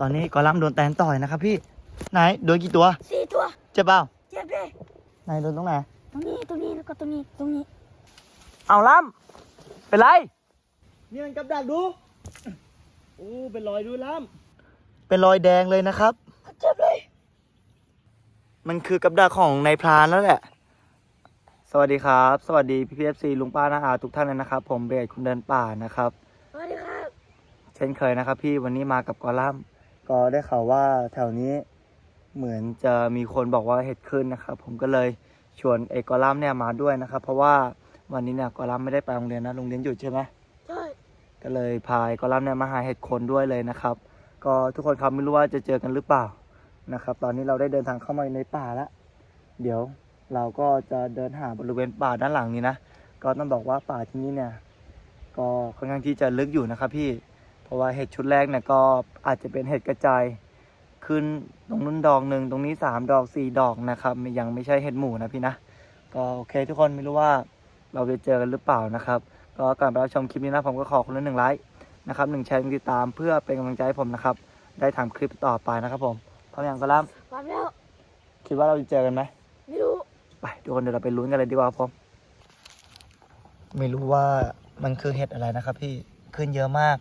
ตอนนี้กอลัมน์โดนแตนต่อยนะครับพี่ไหนโดนกี่ตัวสี่ตัวเจ็บเปล่าเจ็บเลยไหนโดนตรงไหนตรงนี้ตรงนี้แล้วก็ตรงนี้ตรงนี้ เอาล่ำเป็นไรนี่มันกับดักดูโอ้เป็นรอยดูล่ำเป็นรอยแดงเลยนะครับเจ็บเลย มันคือกับดักของนายพรานแล้วแหละสวัสดีครับ สวัสดีพี่พีเอฟซีลุงป้านาอาทุกท่านเลยนะครับ ผมเบสคุณเดินป่านะครับ สวัสดีครับ เช่นเคยนะครับ พี่วันนี้มากับกอลัมน์ ก็ได้ข่าวว่าแถวนี้เหมือนจะมีคนบอกว่าเห็ดขึ้นนะครับ ผมก็เลยชวนเอกกอลัมน์เนี่ยมาด้วยนะครับ เพราะว่าวันนี้เนี่ยกอลัมน์ไม่ได้ไปโรงเรียนนะโรงเรียนหยุดใช่ไหมใช่ก็เลยพายกอลัมน์เนี่ยมาหาเห็ดคนด้วยเลยนะครับ ก็ทุกคนครับไม่รู้ว่าจะเจอกันหรือเปล่านะครับ ตอนนี้เราได้เดินทางเข้ามาในป่าแล้วเดี๋ยวเราก็จะเดินหาบริเวณป่าด้านหลังนี้นะก็ต้องบอกว่าป่าที่นี่เนี่ย ก็ค่อนข้างที่จะลึกอยู่นะครับ พี่เพราะว่าเห็ดชุดแรกเนี่ยก็ อาจจะเป็นเห็ดกระจายขึ้นตรงนู้นดอกหนึ่งตรงนี้สามดอกสี่ดอกนะครับ ยังไม่ใช่เห็ดหมูนะพี่นะ ก็โอเคทุกคนไม่รู้ว่าเราจะเจอกันหรือเปล่านะครับ ก็ก่อนไปรับชมคลิปนี้นะผมก็ขอคนละหนึ่งไลค์นะครับหนึ่งแชร์หนึ่งติดตามเพื่อเป็นกำลังใจให้ผมนะครับ ได้ทำคลิปต่อไปนะครับผมพร้อมยังก็ล่รับแล้วำคิดว่าเราจะเจอกันไหมไม่รู้ไปทุกคนเดี๋ยวเราไปลุ้นกันเลยดีกว่าผมไม่รู้ว่ามันคือเห็ดอะไรนะครับ พี่ขึ้นเยอะมาก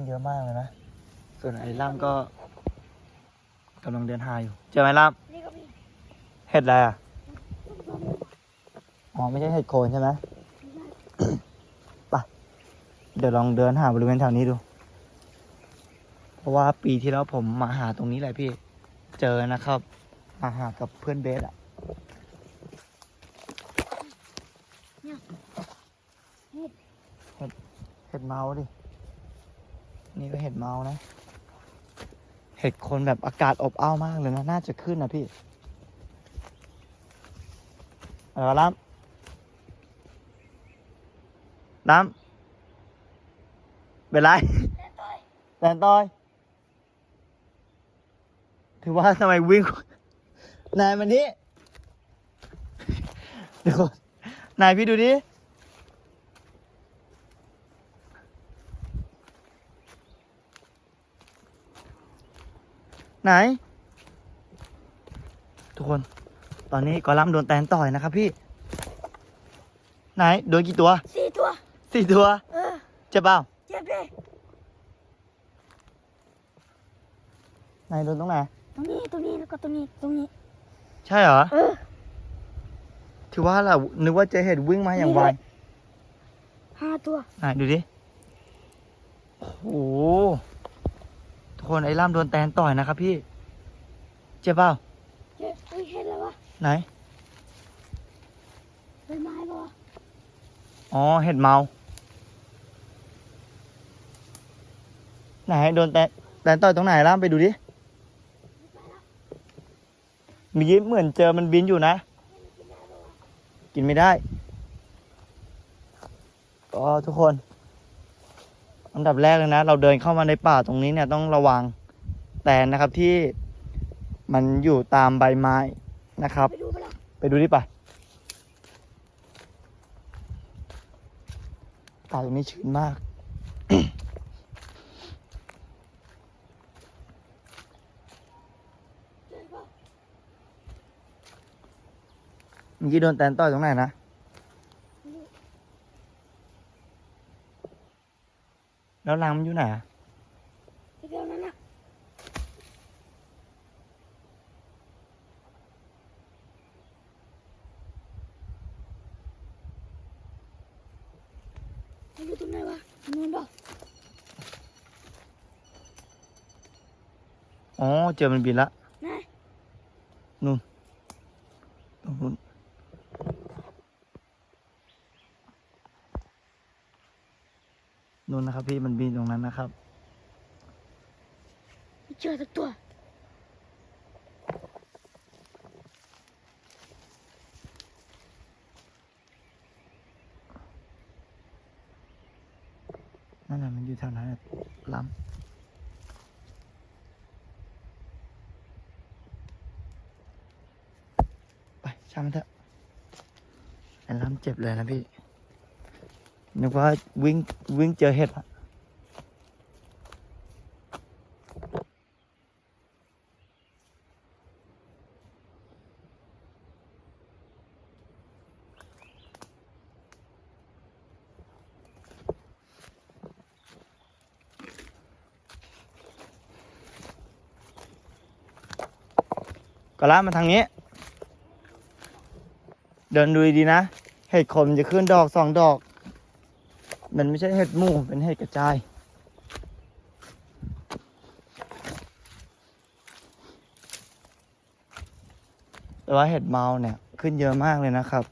ขึ้นเยอะมากเลยนะ ส่วนไอ้ล่ามก็กำลังเดินหาอยู่ เจอไหมล่ามนี่ก็มีเห็ดอะไรอะ อ๋อไม่ใช่เห็ดโคนใช่ไหมไปเดี๋ยวลองเดินหาบริเวณแถวนี้ดู เพราะว่าปีที่แล้วผมมาหาตรงนี้แหละพี่ เจอนะครับ มาหากับเพื่อนเบสอะเห็ดเห็ดเมาดิ นี่ก็เห็ดเมานะ เห็ดคนแบบอากาศอบอ้าวมากเลยนะ น่าจะขึ้นนะพี่เออล้ำล้ำเป็นไรแตนต้อย ถือว่าทำไมวิ่ง นายมานี้เดี๋ยวนายพี่ดูดิ ไหน ทุกคน ตอนนี้กอลัมน์โดนแตนต่อยนะครับพี่ ไหน โดนกี่ตัวสี่ตัวสี่ตัว เออเจ็บเปล่าเจ็บเลยไหนโดนตรงไหน ตรงนี้ตรงนี้แล้วก็ตรงนี้ตรงนี้ ใช่เหรอ เออถือว่าเรานึกว่าเจะเห็นวิ่งมาอย่างไว ห้าตัวไหนดูดิ โอ้โหทุก คนไอ้ล่ามโดนแตนต่อยนะครับพี่ เจ็บเปล่าเจ็บเฮ้ยเห็นแล้ววะไหนใบไม้ปะวะอ๋อเห็ดเมา ไหนโดนแตนแตนต่อยตรงไหนล่ามไปดูดิเมื่อกี้เหมือนเจอมันบินอยู่นะ กินไม่ได้ ก็ทุกคน อันดับแรกเลยนะ เราเดินเข้ามาในป่าตรงนี้เนี่ยต้องระวังแตนนะครับที่มันอยู่ตามใบไม้นะครับ ไปดูดิป่ะป่าตรงนี้ชื้นมาก เมื่อกี้โดนแตนต่อยตรงไหนนะ แล้วรังมันอยู่ไหนอะ ไอ้เดียวนั้นน่ะมันอยู่ตรงไหนวะนู่นปะ อ๋อ เจอมันบินละ ไหน นู่นตรงนู้น นู่นนะครับ พี่มันบินตรงนั้นนะครับไม่เจอสักตัว นั่นแหละมันอยู่แถวนั้นน่ะล้ำไปช่างมันเถอะไอ้ล้ำเจ็บเลยนะพี่ นึกว่าวิ่งวิ่งเจอเห็ดก็ล่ามาทางนี้ เดินดูดีนะ เห็ดขมจะขึ้นดอกสองดอก มันไม่ใช่เห็ดหมู่เป็นเห็ดกระจายแต่ว่าเห็ดเมาเนี่ยขึ้นเยอะมากเลยนะครับ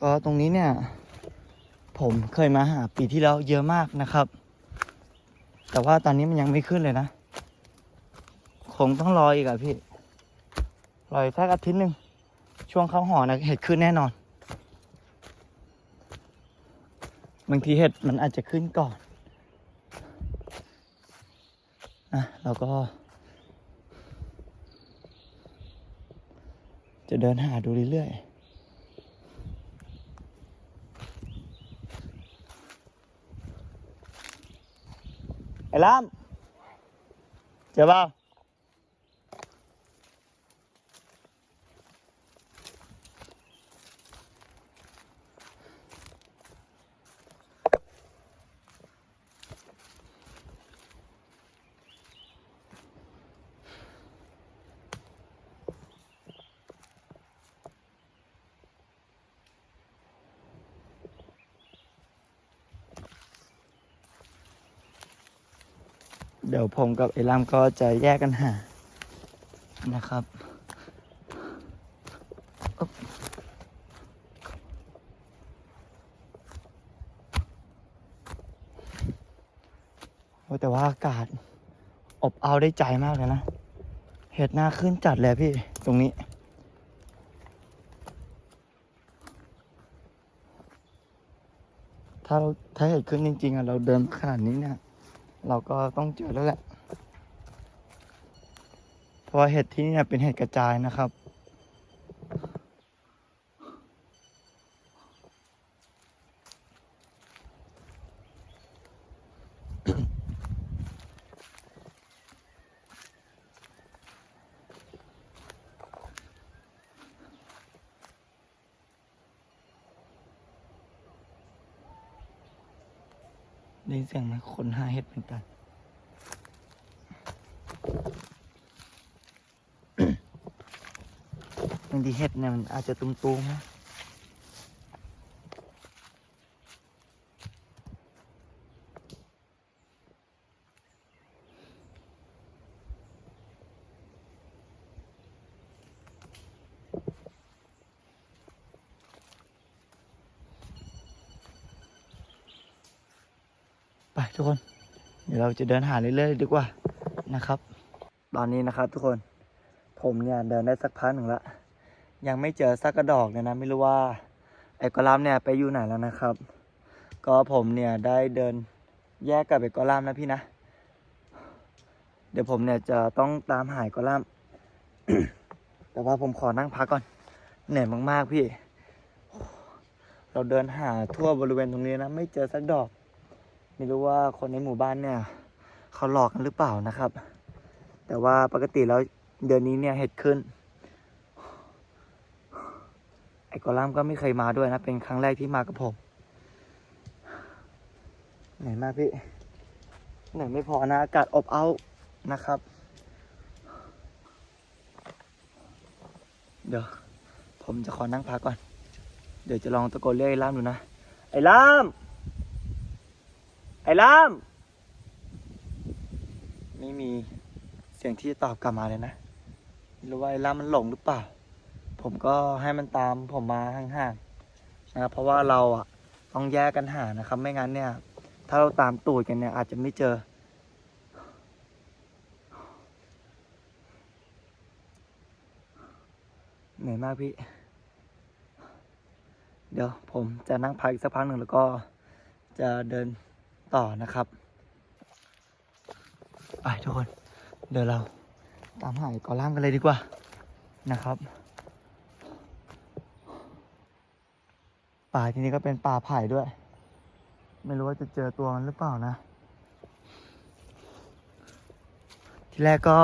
ก็ตรงนี้เนี่ย ผมเคยมาหาปีที่แล้วเยอะมากนะครับ แต่ว่าตอนนี้มันยังไม่ขึ้นเลยนะ คงต้องรออีกอะพี่ รออีกสักอาทิตย์หนึ่ง ช่วงเข้าหอนะเห็ดขึ้นแน่นอน บางทีเห็ดมันอาจจะขึ้นก่อนนะเราก็ จะเดินหาดูเรื่อยๆ ไอ้ล่ามเจอเปล่าเดี๋ ยวผมกับไอ้ล่ามก็จะแยกกันหานะครับแต่ว่าอากาศอบเอาวได้ใจมากเลยนะ เห็ดหน้าขึ้นจัดเลยพี่ตรงนี้ ถ้าเราถ้าเห็ดขึ้นจริงๆอะเราเดินขนาดนี้เนี่ย เราก็ต้องเจอแล้วแหละ เพราะเห็ดที่นี่เนี่ยเป็นเห็ดกระจายนะครับ ได้เสียงนะคนหาเห็ดเหมือนกันบางทีเห็ดเนี่ยมันอาจจะตุ้มๆนะ ทุกคน เดี๋ยวเราจะเดินหาเรื่อยๆดีกว่านะครับ ตอนนี้นะครับทุกคนผมเนี่ยเดินได้สักพักหนึ่งละยังไม่เจอสักกระดอกเลยนะไม่รู้ว่าไอ้กอลัมเนี่ยไปอยู่ไหนแล้วนะครับ ก็ผมเนี่ยได้เดินแยกกับไอ้กอลัมนะพี่นะ เดี๋ยวผมเนี่ยจะต้องตามหายกอลัมแต่ว่าผมขอนั่งพักก่อนเหนื่อยมากๆพี่ เราเดินหาทั่วบริเวณตรงนี้นะ ไม่เจอสักดอก ไม่รู้ว่าคนในหมู่บ้านเนี่ยเขาหลอกกันหรือเปล่านะครับ แต่ว่าปกติแล้วเดือนนี้เนี่ยเห็ดขึ้น ไอ้กอลัมก็ไม่เคยมาด้วยนะ เป็นครั้งแรกที่มากับผมเหนื่อยมากพี่เหนื่อยไม่พอนะ อากาศอบอ้าวนะครับ เดี๋ยวผมจะขอนั่งพักก่อน เดี๋ยวจะลองตะโกนเรียกไอ้ล่ามดูนะ ไอ้ล่าม ไอ้ล่าม ไม่มีเสียงที่จะตอบกลับมาเลยนะไม่รู้ว่าไอ้ล่ามมันหลงหรือเปล่า ผมก็ให้มันตามผมมาห่างๆนะครับเพราะว่าเราอะต้องแยกกันหานะครับ ไม่งั้นเนี่ย ถ้าเราตามตูดกันเนี่ย อาจจะไม่เจอ เหนื่อยมากพี่ เดี๋ยวผมจะนั่งพักอีกสักพักหนึ่งแล้วก็จะเดิน ต่อนะครับไปทุกคน เดี๋ยวเราตามหาไอ้กอล่ามกันเลยดีกว่านะครับป่าที่นี่ก็เป็นป่าไผ่ด้วย ไม่รู้ว่าจะเจอตัวมันหรือเปล่านะ ทีแรกก็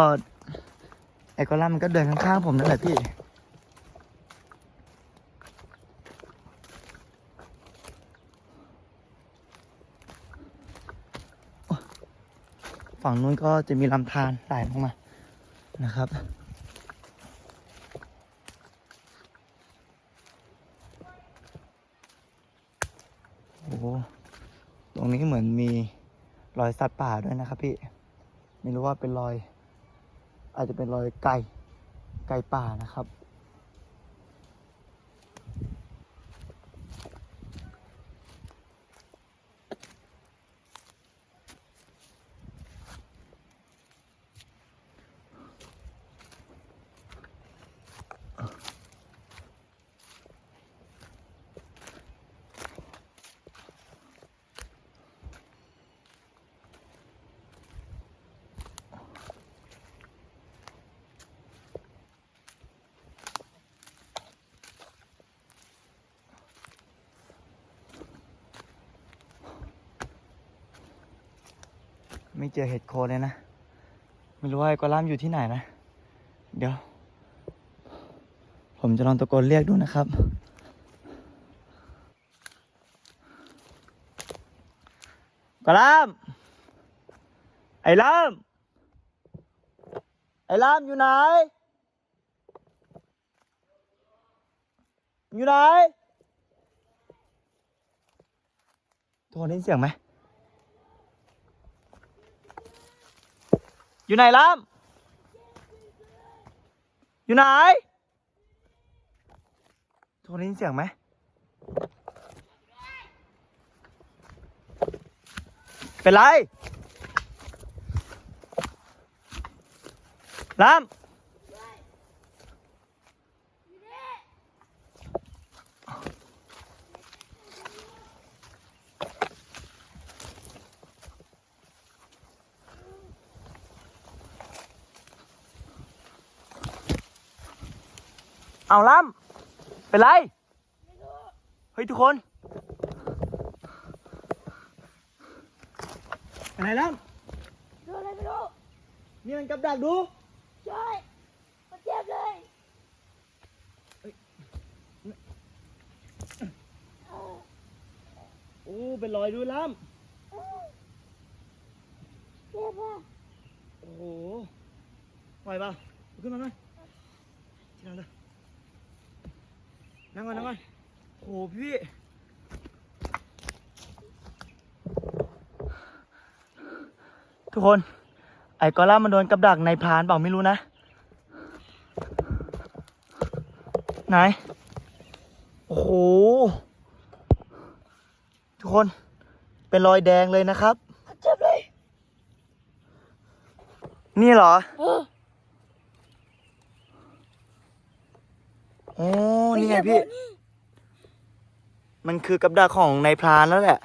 ไอ้กอล่ามมันก็เดินข้างๆผมนั่นแหละพี่ ฝั่งนู้นก็จะมีลำธารไหลลงมานะครับ โอ้โหตรงนี้เหมือนมีรอยสัตว์ป่าด้วยนะครับพี่ ไม่รู้ว่าเป็นรอย อาจจะเป็นรอยไก่ไก่ป่านะครับ ไม่เจอเห็ดโคนเลยนะ ไม่รู้ว่าไอ้กอล่ามอยู่ที่ไหนนะ เดี๋ยว ผมจะลองตะโกนเรียกดูนะครับ กอล่ามไอ้ล่ามไอ้ล่ามอยู่ไหน อยู่ไหนโทรได้ยินเสียงไหม อยู่ไหนล่ามอยู่ไหนโทรได้ยินเสียงไหมเป็นไรล่าม เอาล่ามเป็นไร เฮ้ยทุกคน เป็นไรล่ามดูอะไรไม่รู้ นี่มันกับดักดู ใช่มันเจ็บเลยโอ้เป็นรอยดูล่ามเจ็บอะโอ้โหปล่อยเปล่าลุกขึ้นมาหน่อยที่นั่งเลย นั่งก่อนนั่งก่อนโอ้โหพี่ทุกคน ไอ้กอล่ามันโดนกับดักในพรานเปล่าไม่รู้นะ ไหน โอ้โห ทุกคน เป็นรอยแดงเลยนะครับมันเจ็บเลย นี่เหรอ ออโอ้นี่ไงพี่ มันคือกับดักของนายพรานแล้วแหละ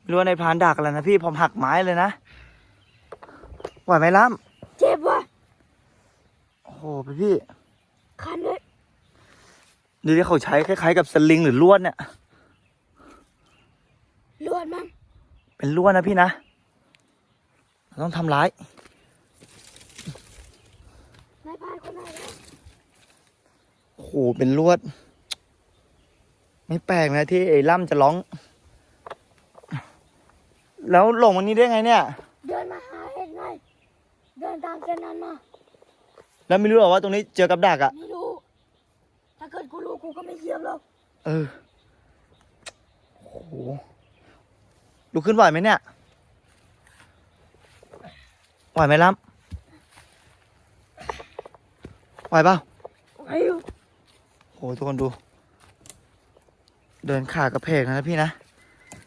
ไม่รู้ว่านายพรานดักอะไรนะพี่ผมหักไม้เลยนะไหวไหมล่เจ็บว่ะำโอ้โหพี่พี่คันเลยดูที่เขาใช้คล้ายๆกับสลิงหรือลวดเนี่ยลวดมั้งเป็นลวดนะพี่นะเราต้องทำร้าย นายพายคนไหนวะ โอ้โหเป็นลวด ไม่แปลกนะที่ไอ้ล่ำจะร้อง แล้วหลงวันนี้ได้ไงเนี่ย เดินมาหาเห็ดไงเดินตามเส้นนั้นมา แล้วไม่รู้หรอว่าตรงนี้เจอกับดักอะไม่รู้ ถ้าเกิดกูรู้กูก็ไม่เสียบหรอกเออโอ้โหลุกขึ้นไหวไหมเนี่ยไหวไหมล่ำไหวเปล่า ไอ้อยู่โหทุกคนดู เดินขากระเพกนะพี่นะ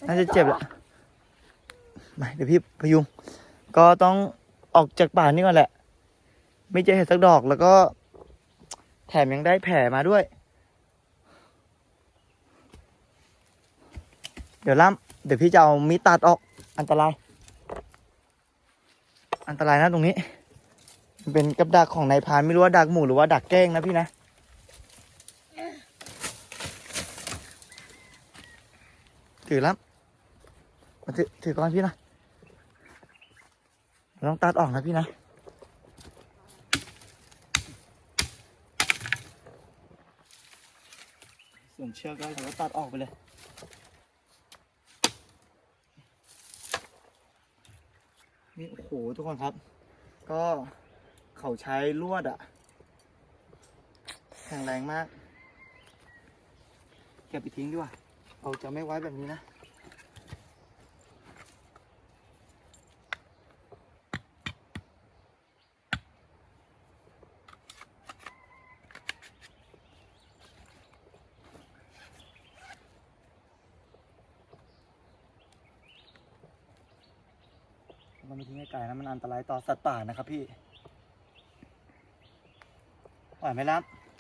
น่าจะเจ็บแหละมาเดี๋ยวพี่พยุง ก็ต้องออกจากป่านี่ก่อนแหละ ไม่เจอเห็ดสักดอกแล้วก็ แถมยังได้แผลมาด้วย เดี๋ยวล่ำเดี๋ยวพี่จะเอามีดตัดออกอันตราย อันตรายนะตรงนี้ เป็นกับดักของนายพานไม่รู้ว่าดักหมูหรือว่าดักแก้งนะพี่นะ ถือแล้วมาถือถือก่อนพี่นะเราต้องตัดออกนะพี่นะส่วนเชือกก็เราก็ตัดออกไปเลยนี่โอ้โหทุกคนครับ ก็เขาใช้ลวดอะแข็งแรงมาก เก็บไปทิ้งดีกว่า เราจะไม่ไว้แบบนี้นะเราไม่ทิ้งไกลๆนะมันอันตรายต่อสัตว์ป่านะครับพี่ไหวไหมล่ะ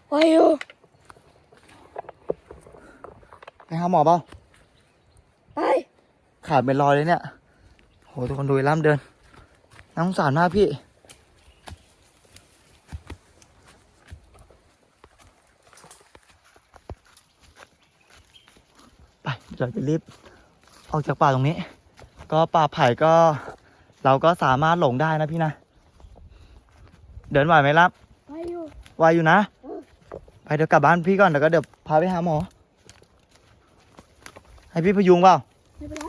ไปอยู่ ไปหาหมอเปล่าไป ขาดเป็นรอยเลยเนี่ย โหทุกคนดูไอ้ล่ามเดินน่าสงสารมากพี่ไปเดี๋ยวจะรีบออกจากป่าตรงนี้ ก็ป่าไผ่ก็เราก็สามารถหลงได้นะพี่นะ เดินไหวไหมล่ะไปอยู่ไหวอยู่นะเออไปเดี๋ยวกลับบ้านพี่ก่อนเดี๋ยวก็เดี๋ยวพาไปหาหมอ ให้พี่พยุงเปล่าไม่เป็นไร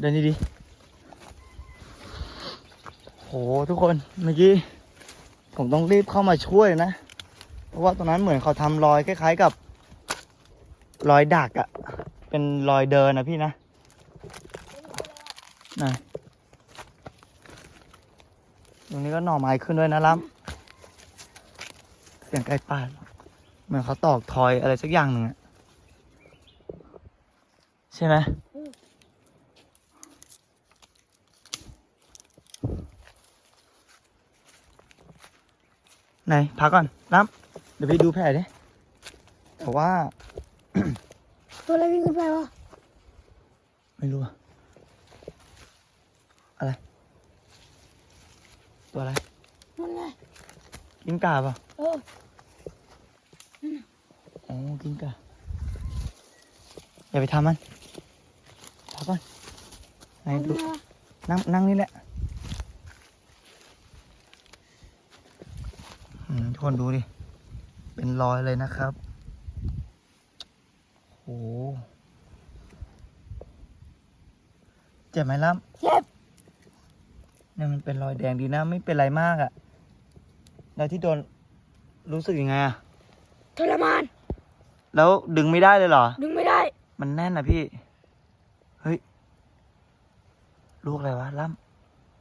เดินดีๆโหทุกคนเมื่อกี้ผมต้องรีบเข้ามาช่วยนะ เพราะว่าตรงนั้นเหมือนเขาทำรอยคล้ายๆกับ รอยดักอะเป็นรอยเดินนะพี่นะนะ รงนี้ก็หน่อไม้ขึ้นด้วยนะล้ำเสียงไก่ป่าเหมือนเขาตอกทอยอะไรสักอย่างหนึ่งอะใช่ไหมไหนพักก่อนน้ำเดี๋ยวไปดูแผลดิแต่ว่า ตัวอะไรวิ่งขึ้นไปวะไม่รู้อะอะไร ตัวอะไรนั่นไงกิ้งก่าเปล่ะเอออ๋อกิ้งก่าอย่าไปทำมันพักก่อนไหนเอาดูไงวะนั่งนั่งนี่แหละอืมทุกคนดูดิ เป็นรอยเลยนะครับโหเจ็บไหมล่ำเจ็บ เนี่ยมันเป็นรอยแดงดีนะ ไม่เป็นไรมากอะ่ะ แล้วที่โดนรู้สึกยังไงอะ่ะ ทรมาน แล้วดึงไม่ได้เลยเหรอ ดึงไม่ได้ มันแน่นนะพี่ เฮ้ย ลูกอะไรวะล่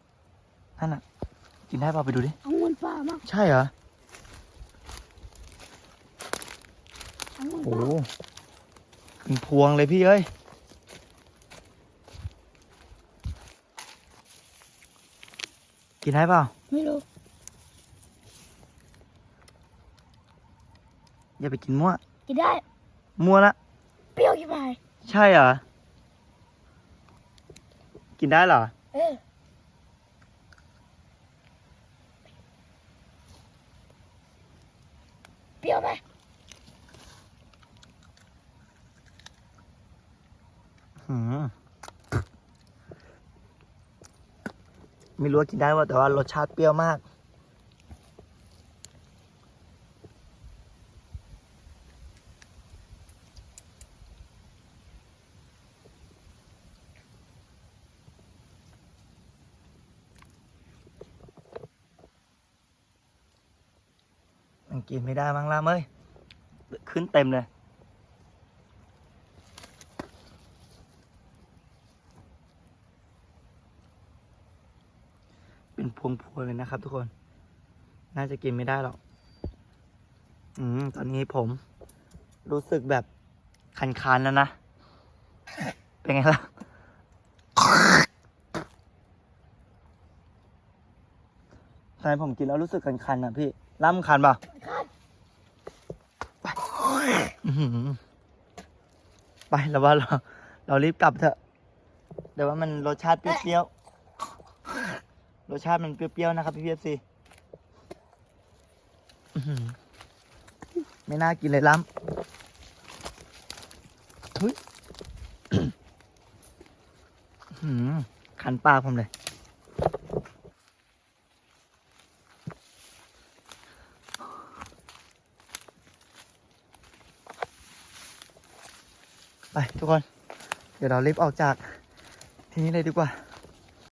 ำนั่นอะ กินได้เปล่าไปดูดิองุ่นป่ามั้งใช่เหรอองุ่นโอ้ป่าโหเป็นพวงเลยพี่เอ้ย กินได้เปล่า ไม่รู้ อย่าไปกินมั่ว กินได้ มั่วละ เปรี้ยวกี่ไปใช่เหรอ กินได้เหรอ เออ เปรี้ยวไหมหืม ไม่รู้ว่ากินได้ว่าแต่ว่ารสชาติเปรี้ยวมาก มันกินไม่ได้มั้งล่ะเอ้ย ขึ้นเต็มเลย เป็น พวงพวงๆเลยนะครับ ทุกคน น่าจะกินไม่ได้หรอก อืม ตอนนี้ผม รู้สึกแบบคันๆแล้วนะ เป็นไงล่ะ ตอนผมกินแล้วรู้สึกคันๆอะพี่ล่ำคันเปล่าคันอื้ออหือไปแล้วว่าเรา เรารีบกลับเถอะ เดี๋ยวว่ามันรสชาติเปรี้ยว รสชาติมันเปรี้ยวๆนะครับพี่พีเอฟซีไม่น่ากินเลยล้ำทุยอื้อหือคันปากผมเลย ไปทุกคน เดี๋ยวเรารีบออกจากที่นี้เลยดีกว่า